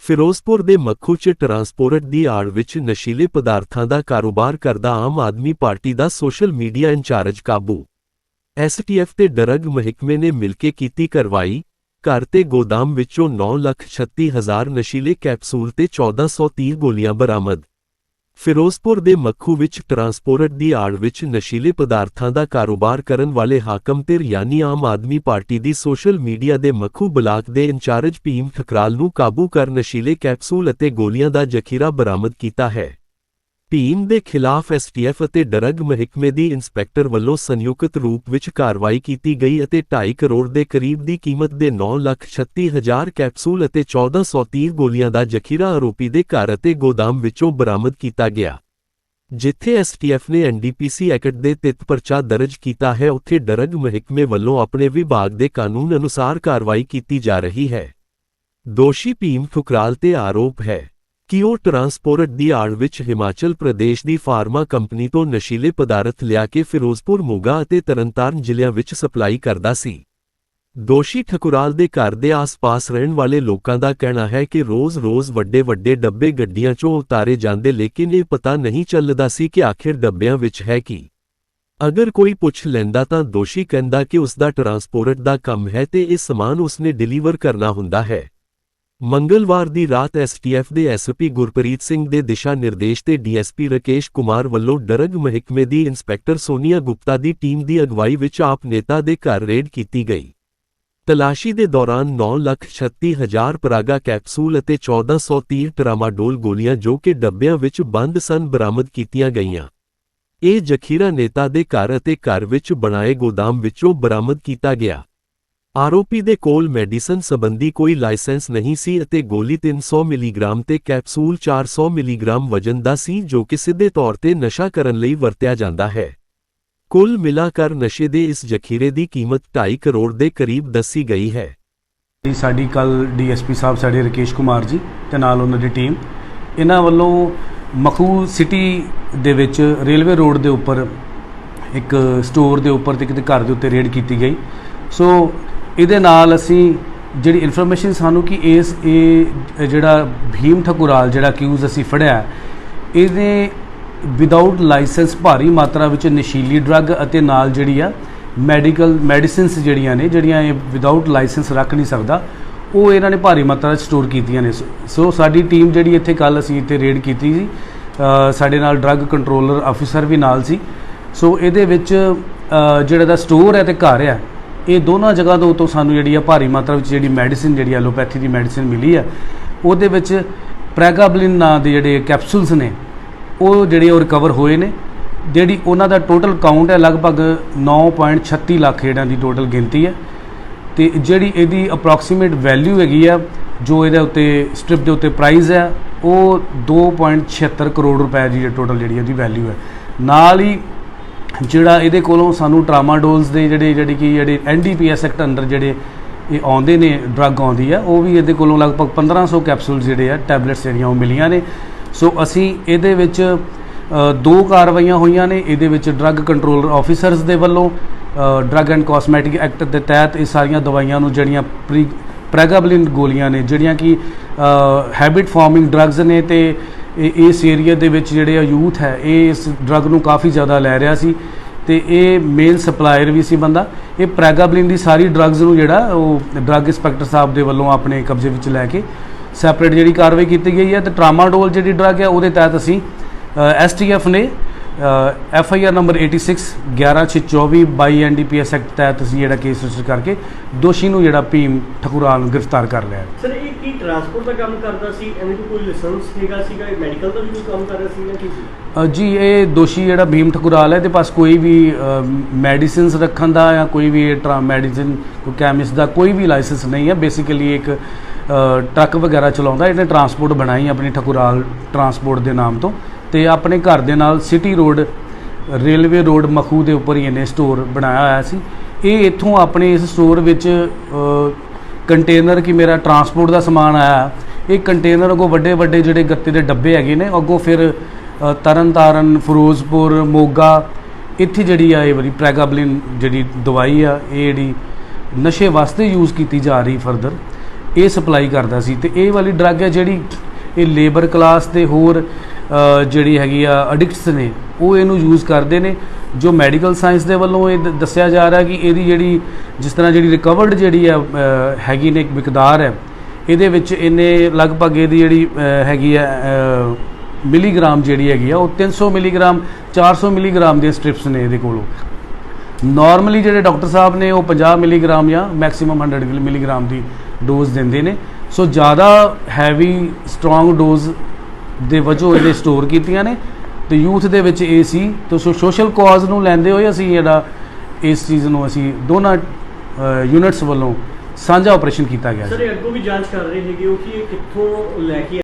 ਫਿਰੋਜ਼ਪੁਰ ਦੇ ਮੱਖੂ 'ਚ ਟਰਾਂਸਪੋਰਟ ਦੀ ਆੜ ਵਿੱਚ ਨਸ਼ੀਲੇ ਪਦਾਰਥਾਂ ਦਾ ਕਾਰੋਬਾਰ ਕਰਦਾ ਆਮ ਆਦਮੀ ਪਾਰਟੀ ਦਾ ਸੋਸ਼ਲ ਮੀਡੀਆ ਇੰਚਾਰਜ ਕਾਬੂ। ਐਸਟੀਐਫ ਤੇ ਡਰੱਗ ਮਹਿਕਮੇ ਨੇ ਮਿਲ ਕੇ ਕੀਤੀ ਕਰਵਾਈ। ਘਰ ਤੇ ਗੋਦਾਮ ਵਿੱਚੋਂ 936000 ਨਸ਼ੀਲੇ ਕੈਪਸੂਲ ਤੇ 1430 ਗੋਲੀਆਂ ਬਰਾਮਦ। ਫਿਰੋਜ਼ਪੁਰ ਦੇ ਮੱਖੂ ਵਿੱਚ ਟਰਾਂਸਪੋਰਟ ਦੀ ਆੜ ਵਿੱਚ ਨਸ਼ੀਲੇ ਪਦਾਰਥਾਂ ਦਾ ਕਾਰੋਬਾਰ ਕਰਨ ਵਾਲੇ ਹਾਕਮ ਧਿਰ ਯਾਨੀ ਆਮ ਆਦਮੀ ਪਾਰਟੀ ਦੀ ਸੋਸ਼ਲ ਮੀਡੀਆ ਦੇ ਮੱਖੂ ਬਲਾਕ ਦੇ ਇੰਚਾਰਜ ਭੀਮ ਠਕਰਾਲ ਨੂੰ ਕਾਬੂ ਕਰ ਨਸ਼ੀਲੇ ਕੈਪਸੂਲ ਅਤੇ ਗੋਲੀਆਂ ਦਾ ਜ਼ਖੀਰਾ ਬਰਾਮਦ ਕੀਤਾ ਹੈ। ਭੀਮ ਦੇ ਖਿਲਾਫ ਐਸਟੀਐਫ ਅਤੇ ਡਰੱਗ ਮਹਿਕਮੇ ਦੀ ਇੰਸਪੈਕਟਰ ਵੱਲੋਂ ਸੰਯੁਕਤ ਰੂਪ ਵਿੱਚ ਕਾਰਵਾਈ ਕੀਤੀ ਗਈ ਅਤੇ 2.5 ਕਰੋੜ ਦੇ ਕਰੀਬ ਦੀ ਕੀਮਤ ਦੇ 936000 ਕੈਪਸੂਲ ਅਤੇ 1430 ਗੋਲੀਆਂ ਦਾ ਜ਼ਖੀਰਾ ਆਰੋਪੀ ਦੇ ਘਰ ਅਤੇ ਗੋਦਾਮ ਵਿੱਚੋਂ ਬਰਾਮਦ ਕੀਤਾ ਗਿਆ। ਜਿੱਥੇ ਐਸਟੀਐਫ ਨੇ ਐਨਡੀਪੀਸੀ ਐਕਟ ਦੇ ਤਿੱਤ ਪਰਚਾ ਦਰਜ ਕੀਤਾ ਹੈ, ਉੱਥੇ ਡਰੱਗ ਮਹਿਕਮੇ ਵੱਲੋਂ ਆਪਣੇ ਵਿਭਾਗ ਦੇ ਕਾਨੂੰਨ ਅਨੁਸਾਰ ਕਾਰਵਾਈ ਕੀਤੀ ਜਾ ਰਹੀ ਹੈ। ਦੋਸ਼ੀ ਭੀਮ ਠੁਕਰਾਲ ਤੇ ਆਰੋਪ ਹੈ। ਕਿ ਉਹ ਟਰਾਂਸਪੋਰਟ ਦੀ ਆੜ ਵਿੱਚ ਹਿਮਾਚਲ ਪ੍ਰਦੇਸ਼ ਦੀ ਫਾਰਮਾ ਕੰਪਨੀ ਤੋਂ ਨਸ਼ੀਲੇ ਪਦਾਰਥ ਲਿਆ ਕੇ ਫਿਰੋਜ਼ਪੁਰ, ਮੋਗਾ ਅਤੇ ਤਰਨਤਾਰਨ ਜ਼ਿਲ੍ਹਿਆਂ ਵਿੱਚ ਸਪਲਾਈ ਕਰਦਾ ਸੀ। ਦੋਸ਼ੀ ਠਕੁਰਾਲ ਦੇ ਘਰ ਦੇ ਆਸ-ਪਾਸ ਰਹਿਣ ਵਾਲੇ ਲੋਕਾਂ ਦਾ ਕਹਿਣਾ ਹੈ ਕਿ ਰੋਜ਼-ਰੋਜ਼ ਵੱਡੇ-ਵੱਡੇ ਡੱਬੇ ਗੱਡੀਆਂ 'ਚੋਂ ਉਤਾਰੇ ਜਾਂਦੇ ਲੇਕਿਨ ਇਹ ਪਤਾ ਨਹੀਂ ਚੱਲਦਾ ਸੀ ਕਿ ਆਖਿਰ ਡੱਬਿਆਂ ਵਿੱਚ ਹੈ ਕੀ। ਅਗਰ ਕੋਈ ਪੁੱਛ ਲੈਂਦਾ ਤਾਂ ਦੋਸ਼ੀ ਕਹਿੰਦਾ ਕਿ ਉਸ ਦਾ ਟਰਾਂਸਪੋਰਟ ਦਾ ਕੰਮ ਹੈ ਤੇ ਇਹ ਸਮਾਨ ਉਸਨੇ ਡਿਲੀਵਰ ਕਰਨਾ ਹੁੰਦਾ ਹੈ। ਮੰਗਲਵਾਰ ਦੀ ਰਾਤ ਐਸਟੀਐਫ ਦੇ ਐਸਪੀ ਗੁਰਪ੍ਰੀਤ ਸਿੰਘ ਦੇ ਦਿਸ਼ਾ ਨਿਰਦੇਸ਼ ਤੇ ਡੀਐਸਪੀ ਰਕੇਸ਼ ਕੁਮਾਰ ਵੱਲੋਂ ਡਰੱਗ ਮਹਿਕਮੇ ਦੀ ਇੰਸਪੈਕਟਰ ਸੋਨੀਆ ਗੁਪਤਾ ਦੀ ਟੀਮ ਦੀ ਅਗਵਾਈ ਵਿੱਚ ਆਪ ਨੇਤਾ ਦੇ ਘਰ ਰੇਡ ਕੀਤੀ ਗਈ। ਤਲਾਸ਼ੀ ਦੇ ਦੌਰਾਨ 936000 ਪਰਾਗਾ ਕੈਪਸੂਲ ਅਤੇ 1430 ਟਰਾਮਾਡੋਲ ਗੋਲੀਆਂ ਜੋ ਕਿ ਡੱਬਿਆਂ ਵਿੱਚ ਬੰਦ ਸਨ ਬਰਾਮਦ ਕੀਤੀਆਂ ਗਈਆਂ। ਇਹ ਜ਼ਖੀਰਾ ਨੇਤਾ ਦੇ ਘਰ ਅਤੇ ਘਰ ਵਿੱਚ ਬਣਾਏ ਗੋਦਾਮ ਵਿੱਚੋਂ ਬਰਾਮਦ ਕੀਤਾ ਗਿਆ। ਆਰੋਪੀ ਦੇ ਕੋਲ ਮੈਡੀਸਨ ਸੰਬੰਧੀ ਕੋਈ ਲਾਇਸੈਂਸ ਨਹੀਂ ਸੀ ਅਤੇ ਗੋਲੀ 300 ਮਿਲੀਗ੍ਰਾਮ ਤੇ ਕੈਪਸੂਲ 400 ਮਿਲੀਗ੍ਰਾਮ ਵਜਨ ਦਾ ਸੀ ਜੋ ਕਿ ਸਿੱਧੇ ਤੌਰ ਤੇ ਨਸ਼ਾ ਕਰਨ ਲਈ ਵਰਤਿਆ ਜਾਂਦਾ ਹੈ। ਕੁੱਲ ਮਿਲਾ ਕਰ ਨਸ਼ੇ ਦੇ ਇਸ ਜ਼ਖੀਰੇ ਦੀ ਕੀਮਤ 2.5 ਕਰੋੜ ਦੇ ਕਰੀਬ ਦੱਸੀ ਗਈ ਹੈ। ਜੀ, ਸਾਡੀ ਕੱਲ ਡੀਐਸਪੀ ਸਾਹਿਬ, ਸਾਡੇ ਰਕੇਸ਼ ਕੁਮਾਰ ਜੀ ਤੇ ਨਾਲ ਉਹਨਾਂ ਦੀ ਟੀਮ, ਇਹਨਾਂ ਵੱਲੋਂ ਮਖੂ ਸਿਟੀ ਦੇ ਵਿੱਚ ਰੇਲਵੇ ਰੋਡ ਦੇ ਉੱਪਰ ਇੱਕ ਸਟੋਰ ਦੇ ਉੱਪਰ ਤੇ ਕਿਤੇ ਘਰ ਦੇ ਉੱਤੇ ਰੇਡ ਕੀਤੀ ਗਈ। ਸੋ ਇਹਦੇ ਨਾਲ ਅਸੀਂ ਜਿਹੜੀ ਇਨਫੋਰਮੇਸ਼ਨ ਸਾਨੂੰ ਕਿ ਇਸ, ਇਹ ਜਿਹੜਾ ਭੀਮ ਠਕੁਰਾਲ ਜਿਹੜਾ ਕਿਊਜ਼ ਅਸੀਂ ਫੜਿਆ ਇਹਦੇ ਵਿਦਆਊਟ ਲਾਇਸੈਂਸ ਭਾਰੀ ਮਾਤਰਾ ਵਿੱਚ ਨਸ਼ੀਲੀ ਡਰੱਗ ਅਤੇ ਨਾਲ ਜਿਹੜੀ ਆ ਮੈਡੀਕਲ ਮੈਡੀਸਿਨਸ ਜਿਹੜੀਆਂ ਨੇ, ਜਿਹੜੀਆਂ ਇਹ ਵਿਦਆਊਟ ਲਾਇਸੈਂਸ ਰੱਖ ਨਹੀਂ ਸਕਦਾ, ਉਹ ਇਹਨਾਂ ਨੇ ਭਾਰੀ ਮਾਤਰਾ ਵਿੱਚ ਸਟੋਰ ਕੀਤੀਆਂ ਨੇ। ਸੋ- ਸਾਡੀ ਟੀਮ ਜਿਹੜੀ ਇੱਥੇ ਕੱਲ ਅਸੀਂ ਇੱਥੇ ਰੇਡ ਕੀਤੀ ਸੀ ਸਾਡੇ ਨਾਲ ਡਰੱਗ ਕੰਟਰੋਲਰ ਆਫੀਸਰ ਵੀ ਨਾਲ ਸੀ। ਸੋ ਇਹਦੇ ਵਿੱਚ ਜਿਹੜਾ ਦਾ ਸਟੋਰ ਹੈ ਤੇ ਘਰ ਹੈ ਇਹ ਦੋਨਾਂ ਜਗ੍ਹਾ ਤੋਂ ਤੋਂ ਸਾਨੂੰ ਜਿਹੜੀ ਆ ਭਾਰੀ ਮਾਤਰਾ ਵਿੱਚ ਜਿਹੜੀ ਮੈਡੀਸਿਨ, ਜਿਹੜੀ ਐਲੋਪੈਥੀ ਦੀ ਮੈਡੀਸਿਨ ਮਿਲੀ ਹੈ ਉਹਦੇ ਵਿੱਚ ਪ੍ਰੈਗਾਬਲਿਨ ਨਾਂ ਦੇ ਜਿਹੜੇ ਕੈਪਸੂਲਸ ਨੇ, ਉਹ ਜਿਹੜੇ ਉਹ ਰਿਕਵਰ ਹੋਏ ਨੇ। ਜਿਹੜੀ ਉਹਨਾਂ ਦਾ ਟੋਟਲ ਕਾਊਂਟ ਹੈ, ਲਗਭਗ 9.36 ਲੱਖ ਜਿਹੜਿਆਂ ਦੀ ਟੋਟਲ ਗਿਣਤੀ ਹੈ। ਤੇ ਜਿਹੜੀ ਇਹਦੀ ਅਪਰੋਕਸੀਮੇਟ ਵੈਲਿਊ ਹੈਗੀ ਆ, ਜੋ ਇਹਦੇ ਉੱਤੇ ਸਟ੍ਰਿਪ ਦੇ ਉੱਤੇ ਪ੍ਰਾਈਸ ਹੈ, ਉਹ 2.76 ਕਰੋੜ ਰੁਪਏ ਦੀ ਟੋਟਲ ਜਿਹੜੀ ਇਹਦੀ ਵੈਲਿਊ ਹੈ। ਨਾਲ ਹੀ ਜਿਹੜਾ ਇਹਦੇ ਕੋਲੋਂ ਸਾਨੂੰ ਟਰਾਮਾਡੋਲਸ ਦੇ ਜਿਹੜੇ, ਜਿਹੜੀ ਕਿ ਜਿਹੜੇ ਐਨਡੀਪੀਐਸ ਐਕਟ ਅੰਡਰ ਜਿਹੜੇ ਇਹ ਆਉਂਦੇ ਨੇ, ਡਰੱਗ ਆਉਂਦੀ ਆ, ਉਹ ਵੀ ਇਹਦੇ ਕੋਲੋਂ ਲਗਭਗ 1500 ਕੈਪਸੂਲ ਜਿਹੜੇ ਆ, ਟੈਬਲੇਟਸ ਜਿਹੜੀਆਂ ਉਹ ਮਿਲੀਆਂ ਨੇ। ਸੋ ਅਸੀਂ ਇਹਦੇ ਵਿੱਚ ਦੋ ਕਾਰਵਾਈਆਂ ਹੋਈਆਂ ਨੇ, ਇਹਦੇ ਵਿੱਚ ਡਰੱਗ ਕੰਟਰੋਲਰ ਆਫੀਸਰਸ ਦੇ ਵੱਲੋਂ ਡਰੱਗ ਐਂਡ ਕਾਸਮੈਟਿਕ ਐਕਟ ਦੇ ਤਹਿਤ ਇਹ ਸਾਰੀਆਂ ਦਵਾਈਆਂ ਨੂੰ ਜਿਹੜੀਆਂ ਪ੍ਰੀ, ਪ੍ਰੈਗਾਬਲਿਨ ਗੋਲੀਆਂ ਨੇ, ਜਿਹੜੀਆਂ ਕਿ ਹੈਬਿਟ ਫਾਰਮਿੰਗ ਡਰੱਗਸ ਨੇ ਤੇ ਇਹ ਇਸ ਏਰੀਆ ਦੇ ਵਿੱਚ ਜਿਹੜੇ ਆ ਯੂਥ ਹੈ, ਇਹ ਇਸ ਡਰੱਗ ਨੂੰ ਕਾਫੀ ਜ਼ਿਆਦਾ ਲੈ ਰਿਹਾ ਸੀ ਤੇ ਇਹ ਮੇਨ ਸਪਲਾਇਰ ਵੀ ਸੀ ਬੰਦਾ। ਇਹ ਪ੍ਰੈਗਾਬਲਿਨ ਦੀ ਸਾਰੀ ਡਰੱਗਸ ਨੂੰ ਜਿਹੜਾ, ਉਹ ਡਰੱਗ ਇੰਸਪੈਕਟਰ ਸਾਹਿਬ ਦੇ ਵੱਲੋਂ ਆਪਣੇ ਕਬਜ਼ੇ ਵਿੱਚ ਲੈ ਕੇ ਸੈਪਰੇਟ ਜਿਹੜੀ ਕਾਰਵਾਈ ਕੀਤੀ ਗਈ ਹੈ ਤੇ ਟਰਾਮਾਡੋਲ ਜਿਹੜੀ ਡਰੱਗ ਹੈ, ਉਹਦੇ ਤਹਿਤ ਅਸੀਂ ਐਸਟੀਐਫ ਨੇ F I R number 86 11624 22 NDPS act ਤਹਿਤ ਅਸੀਂ ਜਿਹੜਾ ਕੇਸ ਰਜਿਸਟਰ ਕਰਕੇ ਦੋਸ਼ੀ ਨੂੰ ਜਿਹੜਾ ਭੀਮ ਠਕੁਰਾਲ ਨੂੰ ਗ੍ਰਿਫਤਾਰ ਕਰ ਲਿਆ। ਸਰ ਇਹ ਕੀ ਟਰਾਂਸਪੋਰਟ ਦਾ ਕੰਮ ਕਰਦਾ ਸੀ? ਐਵੇਂ ਕੋਈ ਲਾਇਸੈਂਸ ਹੈਗਾ ਸੀਗਾ ਇਹ ਮੈਡੀਕਲ ਦਾ ਵੀ ਕੋਈ ਕੰਮ ਕਰ ਰਿਹਾ ਸੀ ਜਾਂ ਕੀ ਸੀ? ਜੀ ਇਹ ਦੋਸ਼ੀ ਜਿਹੜਾ ਭੀਮ ਠਕੁਰਾਲ ਹੈ ਤੇ ਪਾਸ ਕੋਈ ਵੀ ਮੈਡੀਸਿਨਸ ਰੱਖਣ ਦਾ ਜਾਂ ਕੋਈ ਵੀ ਟਰਾ ਮੈਡੀਸਿਨ ਕੋਈ ਕੈਮਿਸਟ ਦਾ ਕੋਈ ਵੀ ਲਾਇਸੈਂਸ ਨਹੀਂ ਹੈ। ਬੇਸਿਕਲੀ ਇੱਕ ਟਰੱਕ ਵਗੈਰਾ ਚਲਾਉਂਦਾ ਇਹਨੇ ਟਰਾਂਸਪੋਰਟ ਬਣਾਈ ਆਪਣੀ ਠਕੁਰਾਲ ਟਰਾਂਸਪੋਰਟ ਦੇ ਨਾਮ ਤੋਂ। ਤੇ ਆਪਣੇ ਘਰ ਦੇ ਨਾਲ city road railway road Makhu ਦੇ ਉੱਪਰ ਹੀ ਇਹਨੇ ਸਟੋਰ ਬਣਾਇਆ ਹੋਇਆ ਸੀ। ਇਹ ਇੱਥੋਂ ਆਪਣੇ ਇਸ ਸਟੋਰ ਵਿੱਚ ਕੰਟੇਨਰ ਕਿ ਮੇਰਾ ਟਰਾਂਸਪੋਰਟ ਦਾ ਸਮਾਨ ਆਇਆ। ਇਹ ਕੰਟੇਨਰ ਅੱਗੋਂ ਵੱਡੇ ਵੱਡੇ ਜਿਹੜੇ ਗੱਤੇ ਦੇ ਡੱਬੇ ਹੈਗੇ ਨੇ ਅੱਗੋਂ ਫਿਰ ਅ, ਤਰਨਤਾਰਨ ਫਿਰੋਜ਼ਪੁਰ ਮੋਗਾ ਇੱਥੇ ਜਿਹੜੀ ਆ ਇਹ ਵਾਲੀ ਪ੍ਰੈਗਾਬਲਿਨ ਜਿਹੜੀ ਦਵਾਈ ਆ ਇਹ ਜਿਹੜੀ ਨਸ਼ੇ ਵਾਸਤੇ ਯੂਜ਼ ਕੀਤੀ ਜਾ ਰਹੀ ਫਰਦਰ ਇਹ ਸਪਲਾਈ ਕਰਦਾ ਸੀ। ਤੇ ਇਹ ਵਾਲੀ ਡਰੱਗ ਹੈ ਜਿਹੜੀ ਇਹ ਲੇਬਰ ਕਲਾਸ ਤੇ ਹੋਰ ਜਿਹੜੀ ਹੈਗੀ ਆ ਐਡਿਕਟਸ ਨੇ, ਉਹ ਇਹਨੂੰ ਯੂਜ਼ ਕਰਦੇ ਨੇ, ਜੋ ਮੈਡੀਕਲ ਸਾਇੰਸ ਦੇ ਵੱਲੋਂ ਇਹ ਦੱਸਿਆ ਜਾ ਰਿਹਾ ਕਿ ਇਹਦੀ ਜਿਹੜੀ, ਜਿਸ ਤਰ੍ਹਾਂ ਜਿਹੜੀ ਰਿਕਵਰਡ ਜਿਹੜੀ ਆ ਹੈਗੀ ਨੇ ਇੱਕ ਮਿਕਦਾਰ ਹੈ, ਇਹਦੇ ਵਿੱਚ ਇਹਨੇ ਲਗਭਗ ਇਹਦੀ ਜਿਹੜੀ ਹੈਗੀ ਹੈ ਮਿਲੀਗ੍ਰਾਮ ਜਿਹੜੀ ਹੈਗੀ ਆ, ਉਹ 300 ਮਿਲੀਗ੍ਰਾਮ 400 ਮਿਲੀਗ੍ਰਾਮ ਦੇ ਸਟ੍ਰਿਪਸ ਨੇ ਇਹਦੇ ਕੋਲੋਂ। ਨਾਰਮਲੀ ਜਿਹੜੇ ਡਾਕਟਰ ਸਾਹਿਬ ਨੇ ਉਹ 50 ਮਿਲੀਗ੍ਰਾਮ ਜਾਂ ਮੈਕਸਿਮਮ 100 ਮਿਲੀਗ੍ਰਾਮ ਦੀ ਡੋਜ਼ ਦਿੰਦੇ ਨੇ। ਸੋ ਜ਼ਿਆਦਾ ਹੈਵੀ ਸਟਰੋਂਗ ਡੋਜ਼ ਦੇ ਵਜੋਂ ਇਹਦੇ ਸਟੋਰ ਕੀਤੀਆਂ ਨੇ। ਤੇ ਯੂਥ ਦੇ ਵਿੱਚ ਇਹ ਸੀ। ਤੇ ਸੋ ਸੋਸ਼ਲ ਕਾਜ਼ ਨੂੰ ਲੈਂਦੇ ਹੋਏ ਅਸੀਂ ਜਿਹੜਾ ਇਸ ਚੀਜ਼ ਨੂੰ ਅਸੀਂ ਦੋਨਾਂ ਯੂਨਿਟਸ ਵੱਲੋਂ ਸਾਂਝਾ ਆਪਰੇਸ਼ਨ ਕੀਤਾ ਗਿਆ ਸਰ ਅੱਗੋਂ ਵੀ ਜਾਂਚ ਕਰ ਰਹੇ ਹੈਗੇ ਉਹ ਕਿ ਕਿੱਥੋਂ ਲੈ ਕੇ